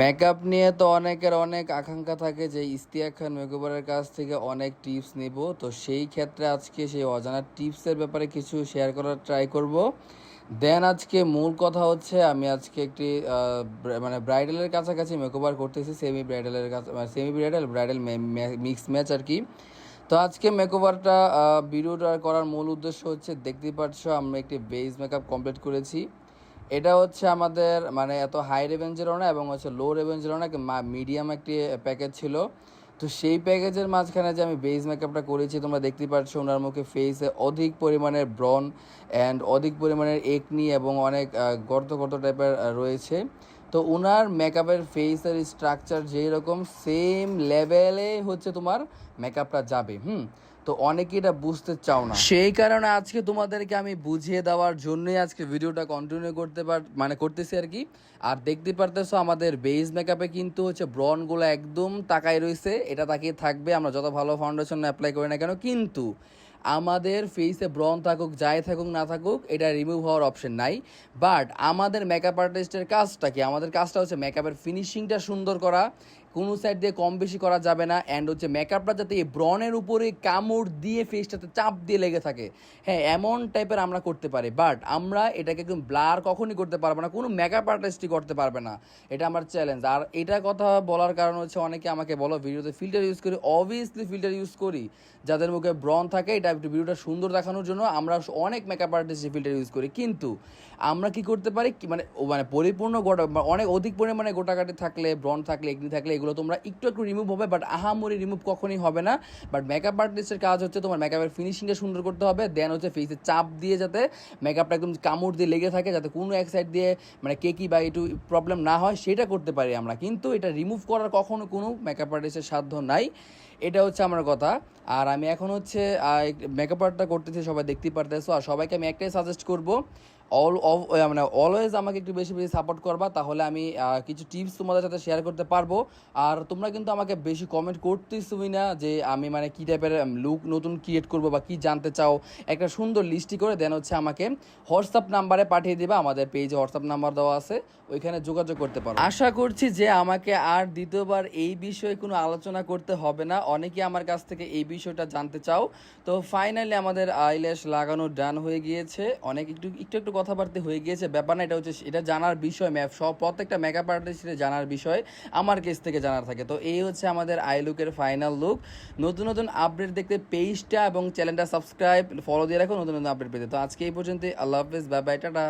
Makeup নিয়ে তো অনেকের অনেক আকাঙ্ক্ষা থাকে যে ইস্তিয়াক খান মেকওভারের কাছ থেকে অনেক টিপস নিব। তো সেই ক্ষেত্রে আজকে সেই অজানা টিপসের ব্যাপারে কিছু শেয়ার করার ট্রাই করব। দেন আজকে মূল কথা হচ্ছে, আমি আজকে একটি মানে ব্রাইডালের কাছাকাছি মেকওভার করতেছি সেমি ব্রাইডালের কাছে semi bridal bridal mix match আর কি। তো আজকে মেকওভারটা ভিডিওটা করার মূল উদ্দেশ্য হচ্ছে, দেখতেই পাচ্ছ আমরা একটি বেস মেকআপ কমপ্লিট করেছি। এটা হচ্ছে আমাদের মানে এত হাই রেভেঞ্জেরও না এবং হচ্ছে লো রেভেঞ্জেরও না মিডিয়াম একটি প্যাকেজ ছিল। তো সেই প্যাকেজের মাঝখানে যে আমি বেস মেকআপটা করেছি, তোমরা দেখতেই পাচ্ছ ওনার মুখে ফেসে অধিক পরিমাণের ব্রন অ্যান্ড অধিক পরিমাণের একনি এবং অনেক গর্ত গর্ত টাইপের রয়েছে। তো ওনার মেকআপের ফেসের স্ট্রাকচার যেই রকম সেম লেভেলে হচ্ছে তোমার মেকআপটা যাবে, হুম? তো অনেকে এটা বুঝতে চাও না। সেই কারণে আজকে তোমাদেরকে আমি বুঝিয়ে দেওয়ার জন্যই আজকে ভিডিওটা কন্টিনিউ করতে পার মানে করতেছি আর কি। আর দেখতে পারতেছো আমাদের বেস মেকআপে কিন্তু হচ্ছে ব্রনগুলো একদম তাকায় রয়েছে, এটা তাকিয়ে থাকবে। আমরা যত ভালো ফাউন্ডেশন অ্যাপ্লাই করি না কেন, কিন্তু আমাদের ফেসে ব্রন থাকুক, যাই থাকুক, না থাকুক, এটা রিমুভ হওয়ার অপশন নাই। বাট আমাদের মেকআপ আর্টিস্টের কাজটা কি? আমাদের কাজটা হচ্ছে মেকআপের ফিনিশিংটা সুন্দর করা কোনো সাইড দিয়ে কম বেশি করা যাবে না অ্যান্ড হচ্ছে মেকআপটা যাতে এই ব্রনের উপরে কামড় দিয়ে ফেসটাতে চাপ দিয়ে লেগে থাকে। হ্যাঁ এমন টাইপের আমরা করতে পারি বাট আমরা এটাকে একদম ব্লার কখনই করতে পারব না, কোনো মেকআপ আর্টিস্টই করতে পারবে না। এটা আমার চ্যালেঞ্জ আর এটা কথা বলার কারণ হচ্ছে অনেকে আমাকে বলো ভিডিওতে ফিল্টার ইউজ করি অবভিয়াসলি ফিল্টার ইউজ করি। যাদের মুখে ব্রন থাকে, এটা একটু ভিডিওটা সুন্দর দেখানোর জন্য আমরা অনেক মেকআপ আর্টিস্ট ফিল্টার ইউজ করি। কিন্তু আমরা কি করতে পারি মানে মানে পরিপূর্ণ গোটা বা অনেক অধিক পরিমাণে গোটাকাটি থাকলে ব্রন থাকলে এগনি থাকলে এগুলো তোমরা একটু একটু রিমুভ হবে বাট আহামরি রিমুভ কখনই হবে না। বাট মেকআপ আর্টিস্টের কাজ হচ্ছে তোমার মেকআপের ফিনিশিংটা সুন্দর করতে হবে দেন হচ্ছে ফেসে চাপ দিয়ে যাতে মেকআপটা একদম কামড় দিয়ে লেগে থাকে, যাতে কোনো এক সাইড দিয়ে মানে কেকি বা একটু প্রবলেম না হয়, সেটা করতে পারি আমরা। কিন্তু এটা রিমুভ করার কখনো কোনো মেকআপ আর্টিস্টের সাধ্য নাই। এটা হচ্ছে আমার কথা। আর আমি এখন হচ্ছে মেকআপ আর্টটা করতেছি, সবাই দেখতেই পারতেছো। আর সবাইকে আমি একটাই সাজেস্ট করব অল মানে অলওয়েজ আমাকে একটু বেশি বেশি সাপোর্ট করবা, তাহলে আমি কিছু টিপস তোমাদের সাথে শেয়ার করতে পারব। আর তোমরা কিন্তু আমাকে বেশি কমেন্ট করতেছুই না যে আমি মানে কী টাইপের লুক নতুন ক্রিয়েট করব বা কী জানতে চাও। একটা সুন্দর লিস্টি করে দেন হচ্ছে আমাকে। হোয়াটসঅ্যাপ নাম্বারে পাঠিয়ে দিবা, আমাদের পেজে হোয়াটসঅ্যাপ নাম্বার দেওয়া আছে, ওইখানে যোগাযোগ করতে পারো। আশা করছি যে আমাকে আর দ্বিতীয়বার এই বিষয়ে কোনো আলোচনা করতে হবে না। অনেকে আমার কাছ থেকে এই বিষয়টা জানতে চাও। তো ফাইনালি আমাদের আইল্যাশ লাগানো ডান হয়ে গিয়েছে। অনেক একটু একটু একটু কথাবার্তা হয়ে গিয়েছে। ব্যাপার না, এটা হচ্ছে এটা জানার বিষয় ম্যাপ সব প্রত্যেকটা মেকআপ আর্টিস্টের জানার বিষয়, আমার কেস থেকে জানার থাকে। তো এই হচ্ছে আমাদের আই লুকের ফাইনাল লুক নতুন নতুন আপডেট দেখতে পেজটা এবং চ্যানেলটা সাবস্ক্রাইব ফলো দিয়ে রাখো, নতুন নতুন আপডেট পেতে। তো আজকে এই পর্যন্ত আল্লাহ হাফেজ বাই বাই টাটা।